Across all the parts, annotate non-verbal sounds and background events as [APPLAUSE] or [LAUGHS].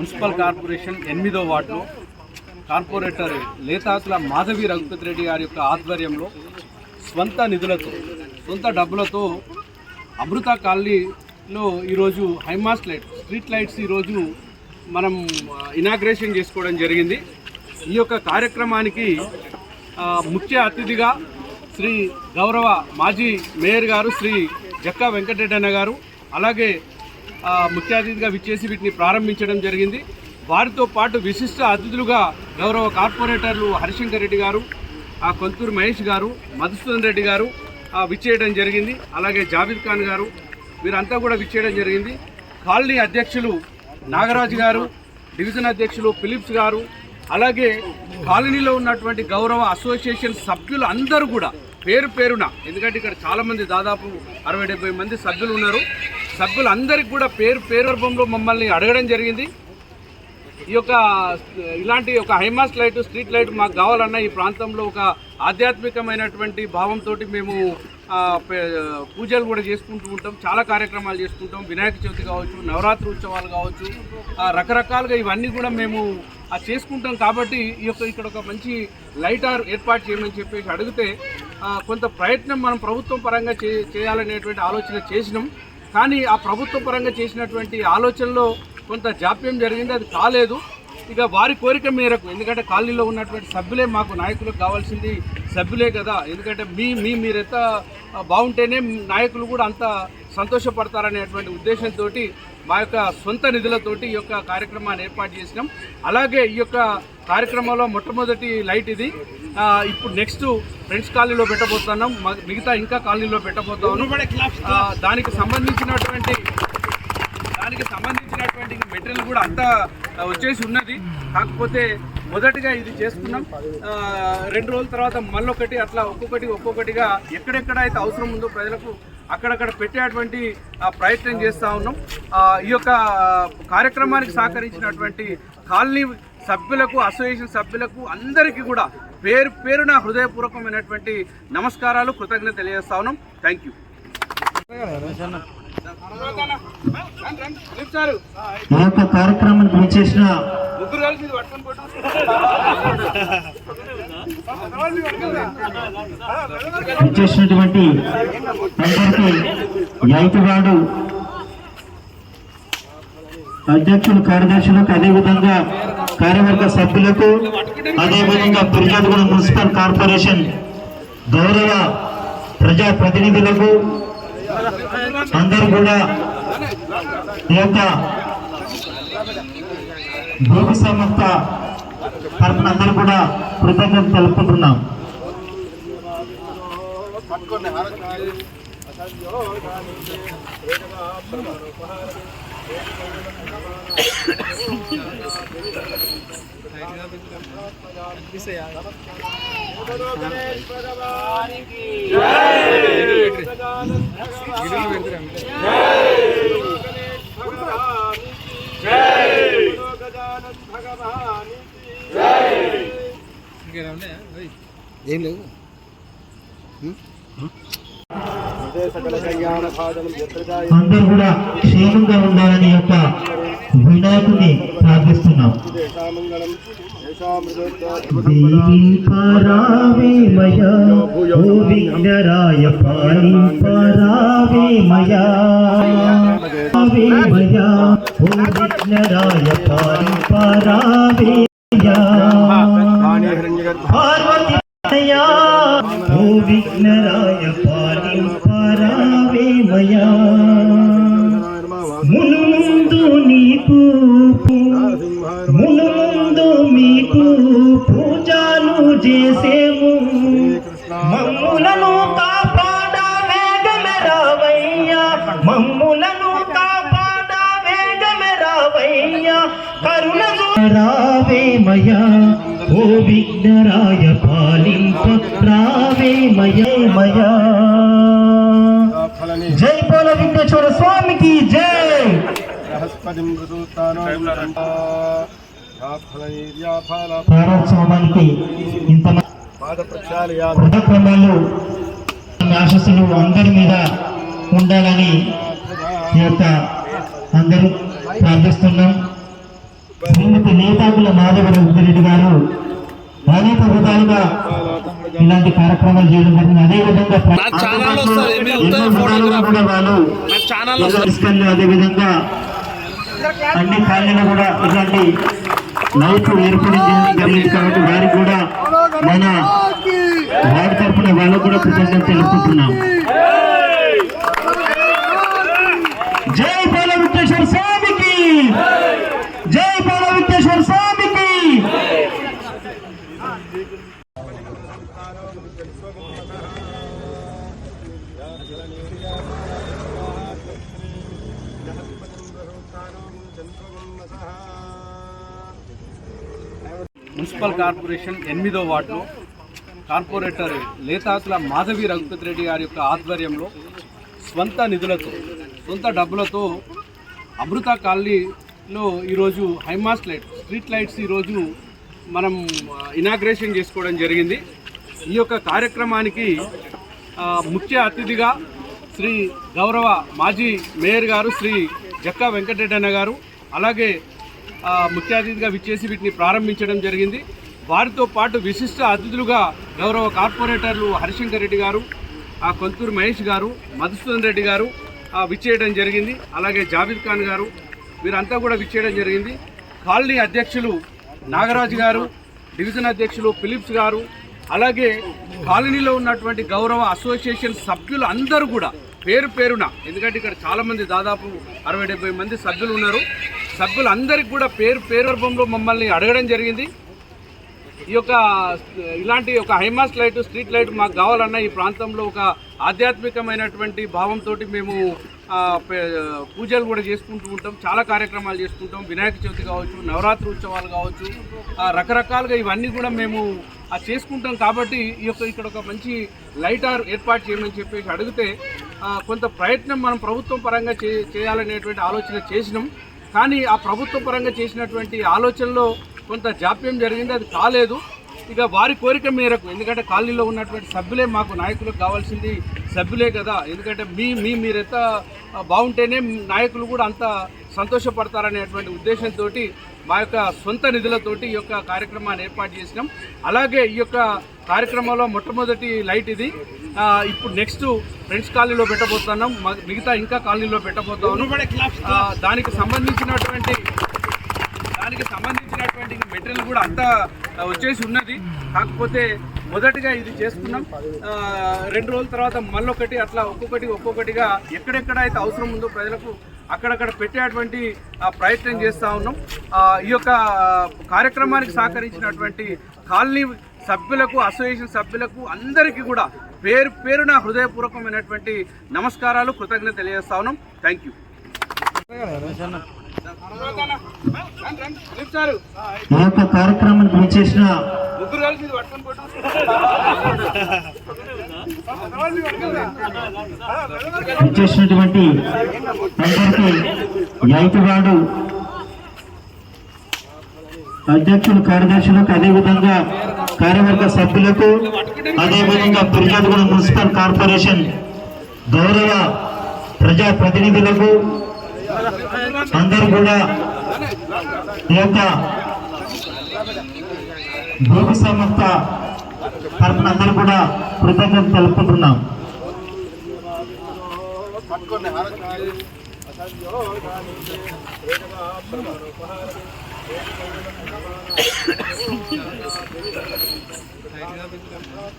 Municipal corporation ఎనిమిదో వార్డులో corporator Lethakula Madhavi Raghupathi Reddy గారి యొక్క ఆధ్వర్యంలో స్వంత నిధులతో సొంత డబ్బులతో అమృత కాలనీలో ఈరోజు హైమాస్ లైట్ స్ట్రీట్ లైట్స్ ఈరోజు మనం ఇనాగ్రేషన్ చేసుకోవడం జరిగింది. ఈ యొక్క కార్యక్రమానికి ముఖ్య అతిథిగా శ్రీ గౌరవ మాజీ మేయర్ గారు శ్రీ జక్కా వెంకటరెడ్డి అన్న గారు అలాగే ముఖ్య అతిథిగా విచ్చేసి వీటిని ప్రారంభించడం జరిగింది. వారితో పాటు విశిష్ట అతిథులుగా గౌరవ కార్పొరేటర్లు హరిశంకర్ రెడ్డి గారు ఆ కొంతూరు మహేష్ గారు మధుసూదన్ రెడ్డి గారు విచ్చేయడం జరిగింది. అలాగే జాబిద్ ఖాన్ గారు వీరంతా కూడా విచ్చేయడం జరిగింది. కాలనీ అధ్యక్షులు నాగరాజు గారు డివిజన్ అధ్యక్షులు ఫిలిప్స్ గారు అలాగే కాలనీలో ఉన్నటువంటి గౌరవ అసోసియేషన్ సభ్యులు అందరూ కూడా పేరు పేరున ఎందుకంటే ఇక్కడ చాలామంది దాదాపు అరవై డెబ్బై మంది సభ్యులు ఉన్నారు. సభ్యులందరికీ కూడా పేరు పేరు మమ్మల్ని అడగడం జరిగింది. ఈ యొక్క ఇలాంటి ఒక హైమాస్ లైట్ స్ట్రీట్ లైట్ మాకు కావాలన్న ఈ ప్రాంతంలో ఒక ఆధ్యాత్మికమైనటువంటి భావంతో మేము పూజలు కూడా చేసుకుంటూ ఉంటాం. చాలా కార్యక్రమాలు చేసుకుంటాం వినాయక చవితి కావచ్చు నవరాత్రి ఉత్సవాలు కావచ్చు రకరకాలుగా ఇవన్నీ కూడా మేము చేసుకుంటాం. కాబట్టి ఈ యొక్క ఇక్కడ ఒక మంచి లైటార్ ఏర్పాటు చేయమని చెప్పేసి అడిగితే కొంత ప్రయత్నం మనం ప్రభుత్వం పరంగా చే చేయాలనేటువంటి ఆలోచన చేసినాం. కానీ ఆ ప్రభుత్వ పరంగా చేసినటువంటి ఆలోచనలో కొంత జాప్యం జరిగింది అది కాలేదు. ఇక వారి కోరిక మేరకు ఎందుకంటే కాలనీలో ఉన్నటువంటి సభ్యులే మాకు నాయకులకు కావాల్సింది సభ్యులే కదా. ఎందుకంటే మీ మీ మీరెంత బాగుంటేనే నాయకులు కూడా అంత సంతోషపడతారనేటువంటి ఉద్దేశంతో మా యొక్క సొంత నిధులతోటి ఈ యొక్క కార్యక్రమాన్ని ఏర్పాటు చేసినాం. అలాగే ఈ యొక్క కార్యక్రమంలో మొట్టమొదటి లైట్ ఇది. ఇప్పుడు నెక్స్ట్ ఫ్రెండ్స్ కాలనీలో పెట్టబోతున్నాం. మిగతా ఇంకా కాలనీలో పెట్టబోతాం ఆ, దానికి సంబంధించినటువంటి దానికి సంబంధించినటువంటి మెటీరియల్ కూడా అంతా వచ్చేసి ఉన్నది. కాకపోతే మొదటిగా ఇది చేసుకున్నాం. రెండు రోజుల తర్వాత మళ్ళొకటి అట్లా ఒక్కొక్కటి ఒక్కొక్కటిగా ఎక్కడెక్కడ అయితే అవసరం ఉందో ప్రజలకు అక్కడక్కడ పెట్టేటువంటి ఆ, ప్రయత్నం చేస్తూ ఉన్నాం. ఆ, ఈ యొక్క కార్యక్రమానికి సహకరించినటువంటి కాలనీ సభ్యులకు అసోసియేషన్ సభ్యులకు అందరికీ కూడా పేరు పేరున హృదయపూర్వకమైనటువంటి నమస్కారాలు కృతజ్ఞత తెలియజేస్తా ఉన్నాం. థ్యాంక్ యూ ఈ యొక్క కార్యక్రమానికి విచ్చేసిన ముగ్గురు కలిసి పట్టుకొని [LAUGHS] చేసినటువంటి విచ్చేసినటువంటి అందరికీ యాయితగాడు అధ్యక్షులు కార్యదర్శులకు అదేవిధంగా కార్యవర్గ సభ్యులకు అదేవిధంగా ఫిర్యాదుగూడ మున్సిపల్ కార్పొరేషన్ గౌరవ ప్రజా ప్రతినిధులకు అందరూ కూడా ఈ యొక్క భూమి సంస్థ తరఫున అందరూ కూడా కృతజ్ఞత తెలుపుకుంటున్నాం. అందరూ కూడా క్షేమంగా ఉండాలని యొక్క వినాయకుని ప్రార్థిస్తున్నాం. దేవి పరావే పరావే మయా మయా ఓ విఘ్నరాయ పరావే మయా పార్వతి మయా ఓ విఘ్నరాయ పాలి పరావే మయా మును ముందు నీకు మును ప్రారంభోత్సవానికి ఇంతమంది కార్యక్రమాలు ఆశస్సులు అందరి మీద ఉండాలని ఈ యొక్క అందరూ ప్రార్థిస్తున్నాం శ్రీమతి నేతాకుల మాధవ రెడ్డి గారు అనేక విధాలుగా ఇలాంటి కార్యక్రమాలు చేయడం జరిగింది అదేవిధంగా నా ఎన్నో విధాలుగా ఫోటోగ్రాఫ్. కూడా వాళ్ళు నా ఛానల్ వస్తుంది. అన్ని కాలనీలో కూడా ఇలాంటి లైఫ్ ఏర్పడింది జరిగింది. కాబట్టి వారికి కూడా మన వార్డు తరఫున వాళ్ళకు కూడా కృతజ్ఞత తెలుపుతున్నాం కార్పొరేషన్ ఎనిమిదో వార్డులో కార్పొరేటర్ లేతాకుల మాధవి రఘుపతి రెడ్డి గారి యొక్క ఆధ్వర్యంలో స్వంత నిధులతో సొంత డబ్బులతో అమృత కాలనీలో ఈరోజు హైమాస్ట్ లైట్ స్ట్రీట్ లైట్స్ ఈరోజు మనం ఇనాగ్రేషన్ చేసుకోవడం జరిగింది. ఈ యొక్క కార్యక్రమానికి ముఖ్య అతిథిగా శ్రీ గౌరవ మాజీ మేయర్ గారు శ్రీ జక్కా వెంకటరెడ్డి అన్న గారు అలాగే ముఖ్య అతిథిగా విచ్చేసి వీటిని ప్రారంభించడం జరిగింది. వారితో పాటు విశిష్ట అతిథులుగా గౌరవ కార్పొరేటర్లు హరిశంకర్ రెడ్డి గారు ఆ కొంతూరు మహేష్ గారు మధుసూదన్ రెడ్డి గారు విచ్చేయడం జరిగింది. అలాగే జాబిద్ ఖాన్ గారు వీరంతా కూడా విచ్చేయడం జరిగింది. కాలనీ అధ్యక్షులు నాగరాజు గారు డివిజన్ అధ్యక్షులు ఫిలిప్స్ గారు అలాగే కాలనీలో ఉన్నటువంటి గౌరవ అసోసియేషన్ సభ్యులు అందరూ కూడా పేరు పేరున ఎందుకంటే ఇక్కడ చాలామంది దాదాపు అరవై డెబ్బై మంది సభ్యులు ఉన్నారు. సభ్యులందరికీ కూడా పేరు పేరు మమ్మల్ని అడగడం జరిగింది. ఈ యొక్క ఇలాంటి ఒక హైమాస్ లైట్ స్ట్రీట్ లైట్ మాకు కావాలన్న ఈ ప్రాంతంలో ఒక ఆధ్యాత్మికమైనటువంటి భావంతో మేము పూజలు కూడా చేసుకుంటూ ఉంటాం. చాలా కార్యక్రమాలు చేసుకుంటాం వినాయక చవితి కావచ్చు నవరాత్రి ఉత్సవాలు కావచ్చు రకరకాలుగా ఇవన్నీ కూడా మేము చేసుకుంటాం. కాబట్టి ఈ యొక్క ఇక్కడ ఒక మంచి లైటర్ ఏర్పాటు చేయమని చెప్పేసి అడిగితే కొంత ప్రయత్నం మనం ప్రభుత్వం పరంగా చే చేయాలనేటువంటి ఆలోచన చేసినాం. కానీ ఆ ప్రభుత్వ పరంగా చేసినటువంటి ఆలోచనలో కొంత జాప్యం జరిగింది అది కాలేదు. ఇక వారి కోరిక మేరకు ఎందుకంటే కాలనీలో ఉన్నటువంటి సభ్యులే మాకు నాయకులకు కావాల్సింది సభ్యులే కదా. ఎందుకంటే మీ మీ మీరు ఎంత బాగుంటేనే నాయకులు కూడా అంత సంతోషపడతారనేటువంటి ఉద్దేశంతో మా యొక్క సొంత నిధులతోటి ఈ యొక్క కార్యక్రమాన్ని ఏర్పాటు చేసినాం. అలాగే ఈ యొక్క కార్యక్రమంలో మొట్టమొదటి లైట్ ఇది. ఇప్పుడు నెక్స్ట్ ఫ్రెండ్స్ కాలనీలో పెట్టబోతున్నాం. మిగతా ఇంకా కాలనీలో పెట్టబోతాము ఆ, దానికి సంబంధించినటువంటి దానికి సంబంధించినటువంటి మెటీరియల్ కూడా అంతా వచ్చేసి ఉన్నది. కాకపోతే మొదటిగా ఇది చేసుకున్నాం. రెండు రోజుల తర్వాత మళ్ళొకటి అట్లా ఒక్కొక్కటి ఒక్కొక్కటిగా ఎక్కడెక్కడ అయితే అవసరం ఉందో ప్రజలకు అక్కడక్కడ పెట్టేటువంటి ప్రయత్నం చేస్తూ ఉన్నాం. ఈ యొక్క కార్యక్రమానికి సహకరించినటువంటి కాలనీ సభ్యులకు అసోసియేషన్ సభ్యులకు అందరికీ కూడా పేరు పేరున హృదయపూర్వకమైనటువంటి నమస్కారాలు కృతజ్ఞత తెలియజేస్తా ఉన్నాం. Thank you. ఈ యొక్క కార్యక్రమానికి విచ్చేసిన కొట్టు. విచ్చేసినటువంటి అందరికీ యాయితగాడు అధ్యక్షులు కార్యదర్శులకు అదేవిధంగా కార్యవర్గ సభ్యులకు అదేవిధంగా ఫిర్యాదుగూడ మున్సిపల్ కార్పొరేషన్ గౌరవ ప్రజా ప్రతినిధులకు అందరూ కూడా ఈ యొక్క భూమి సంస్థ తరఫున అందరూ కూడా కృతజ్ఞత తెలుపుకుంటున్నాం.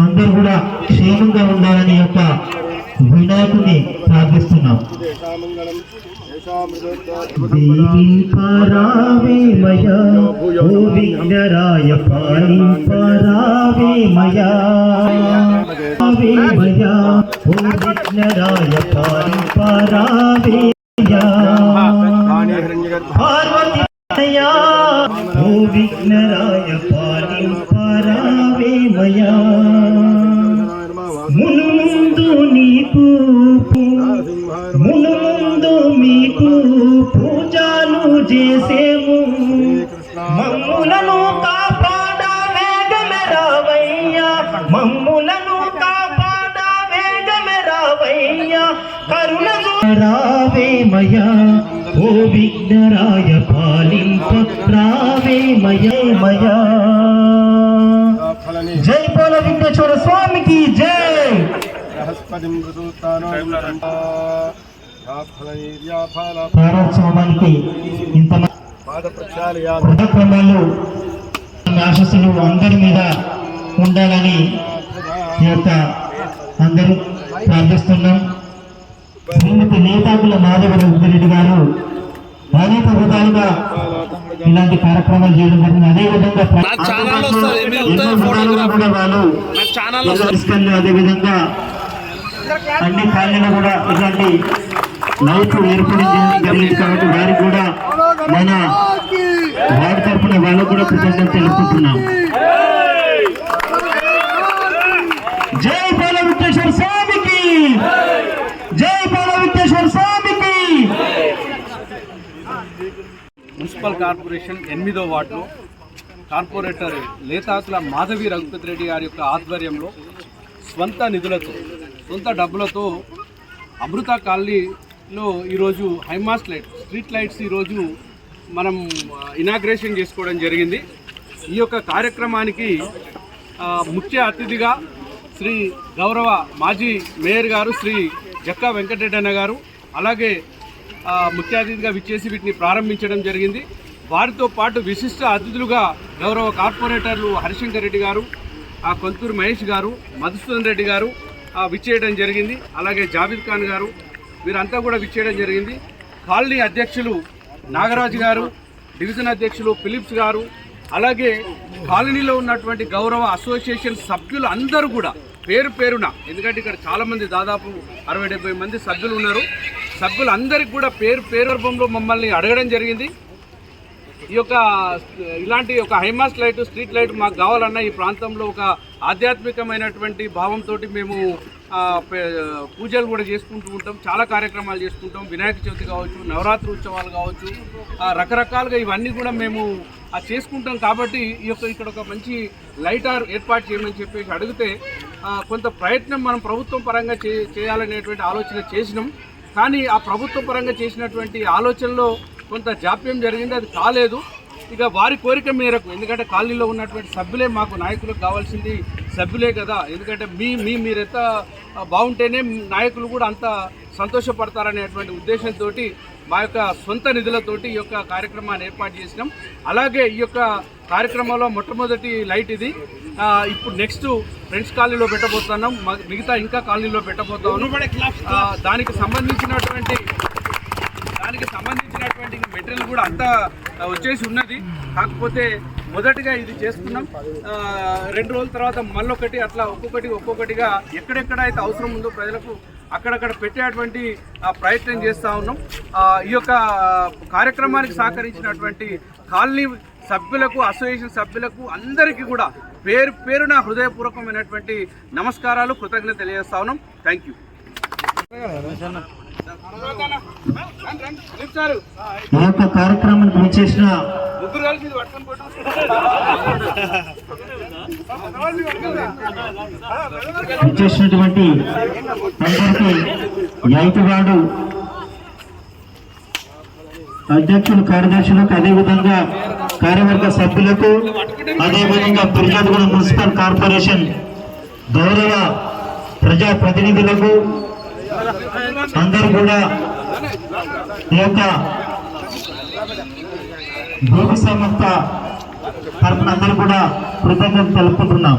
అందరూ కూడా క్షేమంగా ఉండాలని యొక్క వినాయకుని ప్రార్థిస్తున్నాం. పరావే మయా విఘ్నరాయ పాణి పరావే మయా. పరావే మయా ఓ విఘ్నరాయ పాణి పరావే మయా. పార్వతి ఓ విఘ్నరాయ పాణి పరావే మయా మును మీకు పూజలు చేసేము. మమ్ములను కాపాడ వేగమే మమ్ములను కాపాడ వేగమే కరుణ రావేమయ్యా ఓ విఘ్నరాయ పాలింప రావేమయమయా బోల విఘ్నేశ్వర స్వామికి జై. ప్రారంభోత్సవానికి ఇంత కార్యక్రమాలు ఆశస్సులు అందరి మీద ఉండాలని ఈ యొక్క అందరూ ప్రార్థిస్తున్నాం. శ్రీమతి నేతాకుల మాధవరావు రెడ్డి గారు అనేక విధాలుగా ఇలాంటి కార్యక్రమాలు చేయడం జరిగింది. అదేవిధంగా వాళ్ళు అదేవిధంగా అన్ని కాలనీలో కూడా ఇలాంటి లైఫ్ ఏర్పడి జరిగింది కాబట్టి వారికి కూడా మన వార్డు తరఫున వాళ్ళకు కూడా కృతజ్ఞత తెలుపుతున్నాం జై బాల విఘ్నేశ్వర స్వామికి! జై బాల విఘ్నేశ్వర స్వామికి మున్సిపల్ కార్పొరేషన్ ఎనిమిదో వార్డులో కార్పొరేటర్ లేతాకుల మాధవి రఘుపతి రెడ్డి గారి యొక్క ఆధ్వర్యంలో స్వంత నిధులతో సొంత డబ్బులతో అమృత కాలనీలో ఈరోజు హైమాస్ట్ లైట్ స్ట్రీట్ లైట్స్ ఈరోజు మనం ఇనాగ్రేషన్ చేసుకోవడం జరిగింది. ఈ యొక్క కార్యక్రమానికి ముఖ్య అతిథిగా శ్రీ గౌరవ మాజీ మేయర్ గారు శ్రీ జక్కా వెంకటరెడ్డి అన్న గారు అలాగే ముఖ్య అతిథిగా విచ్చేసి వీటిని ప్రారంభించడం జరిగింది. వారితో పాటు విశిష్ట అతిథులుగా గౌరవ కార్పొరేటర్లు హరిశంకర్ రెడ్డి గారు ఆ కొంతూరు మహేష్ గారు మధుసూదన్ రెడ్డి గారు విచ్చేయడం జరిగింది. అలాగే జావేద్ ఖాన్ గారు వీరంతా కూడా విచ్చేయడం జరిగింది. కాలనీ అధ్యక్షులు నాగరాజు గారు డివిజన్ అధ్యక్షులు ఫిలిప్స్ గారు అలాగే కాలనీలో ఉన్నటువంటి గౌరవ అసోసియేషన్ సభ్యులు అందరూ కూడా పేరు పేరున ఎందుకంటే ఇక్కడ చాలామంది దాదాపు అరవై డెబ్బై మంది సభ్యులు ఉన్నారు. సభ్యులందరికీ కూడా పేరు పేరుర్భంలో మమ్మల్ని అడగడం జరిగింది. ఈ యొక్క ఇలాంటి ఒక హైమాస్ లైట్ స్ట్రీట్ లైట్ మాకు కావాలన్న ఈ ప్రాంతంలో ఒక ఆధ్యాత్మికమైనటువంటి భావంతో మేము పూజలు కూడా చేసుకుంటూ ఉంటాం. చాలా కార్యక్రమాలు చేసుకుంటాం. వినాయక చవితి కావచ్చు నవరాత్రి ఉత్సవాలు కావచ్చు రకరకాలుగా ఇవన్నీ కూడా మేము చేసుకుంటాం. కాబట్టి ఈ యొక్క ఇక్కడ ఒక మంచి లైటార్ ఏర్పాటు చేయమని చెప్పేసి అడిగితే కొంత ప్రయత్నం మనం ప్రభుత్వం పరంగా చే చేయాలనేటువంటి ఆలోచన చేసినాం. కానీ ఆ ప్రభుత్వ పరంగా చేసినటువంటి ఆలోచనలో కొంత జాప్యం జరిగింది అది కాలేదు. ఇక వారి కోరిక మేరకు ఎందుకంటే కాలనీలో ఉన్నటువంటి సభ్యులే మాకు నాయకులకు కావాల్సింది సభ్యులే కదా. ఎందుకంటే మీ మీ మీరెంత బాగుంటేనే నాయకులు కూడా అంత సంతోషపడతారనేటువంటి ఉద్దేశంతో మా యొక్క సొంత నిధులతోటి ఈ యొక్క కార్యక్రమాన్ని ఏర్పాటు చేసినాం. అలాగే ఈ యొక్క కార్యక్రమంలో మొట్టమొదటి లైట్ ఇది. ఇప్పుడు నెక్స్ట్ ఫ్రెండ్స్ కాలనీలో పెట్టబోతున్నాం. మిగతా ఇంకా కాలనీలో పెట్టబోతాము దానికి సంబంధించినటువంటి దానికి సంబంధించినటువంటి మెటీరియల్ కూడా అంతా వచ్చేసి ఉన్నది. కాకపోతే మొదటిగా ఇది చేసుకున్నాం. రెండు రోజుల తర్వాత మళ్ళొకటి అట్లా ఒక్కొక్కటి ఒక్కొక్కటిగా ఎక్కడెక్కడ అయితే అవసరం ఉందో ప్రజలకు అక్కడక్కడ పెట్టేటువంటి ప్రయత్నం చేస్తూ ఉన్నాం. ఈ యొక్క కార్యక్రమానికి సహకరించినటువంటి కాలనీ సభ్యులకు అసోసియేషన్ సభ్యులకు అందరికీ కూడా పేరు పేరున హృదయపూర్వకమైనటువంటి నమస్కారాలు కృతజ్ఞత తెలియజేస్తా ఉన్నాం. థ్యాంక్ యూ ఈ యొక్క అందరికీ యాయితవాడు అధ్యక్షులు కార్యదర్శులకు అదేవిధంగా కార్యవర్గ సభ్యులకు అదేవిధంగా దుర్గాదిగూడ మున్సిపల్ కార్పొరేషన్ గౌరవ ప్రజాప్రతినిధులకు అందరూ కూడా ఈ యొక్క భూమి సంస్థ తరఫున అందరూ కూడా కృతజ్ఞత తెలుపుకుంటున్నాం.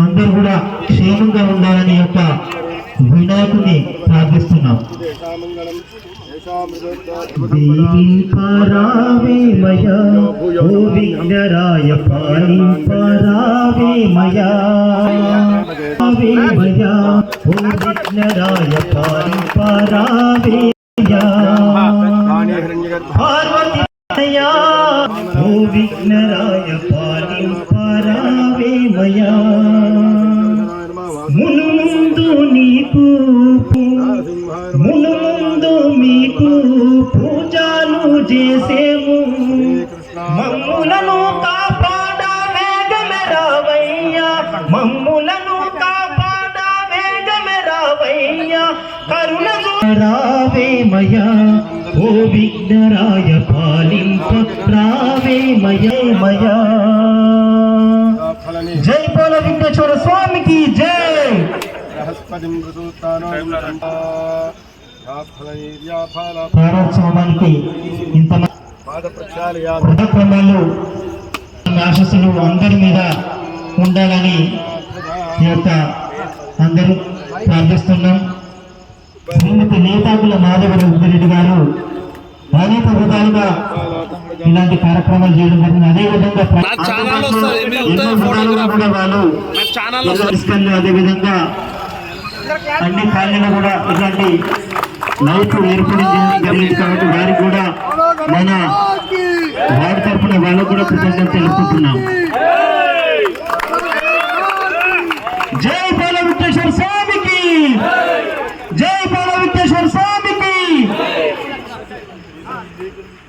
అందరూ కూడా క్షేమంగా ఉండాలని యొక్క వినాయకుని ప్రార్థిస్తున్నాం. దీవింపరావేమయా ఓ విఘ్నరాయ పాలింపరావేమయా రావేమయా ఓ విఘ్నరాయ పాలింపరావేమయా పార్వతీ ఓ విఘ్నరాయ రావేమయా? ఓ విఘ్నరాయ పాలింప రావేమయమయా జై పోల విఘ్నేశ్వర స్వామికి జై! ప్రారంభోత్సవానికి ఇంత కార్యక్రమాలు ఆశస్సులు అందరి మీద ఉండాలని ఈ యొక్క అందరూ ప్రార్థిస్తున్నాం. శ్రీమతి నేతాకుల మాధవరి ఉద్దిరెడ్డి గారు అనేక విధాలుగా ఇలాంటి కార్యక్రమాలు చేయడం జరిగింది. వస్తుంది, మీరు ఎన్నో విధాలుగా కూడా వాళ్ళు. ఇసుకల్లో అదేవిధంగా అన్ని కాలనీలో కూడా ఇలాంటి లైఫ్ ఏర్పాటు చేయడం జరిగింది కాబట్టి వారికి కూడా మన వారి తరఫున వాళ్ళకు కూడా కృతజ్ఞత తెలుపుతున్నాం జై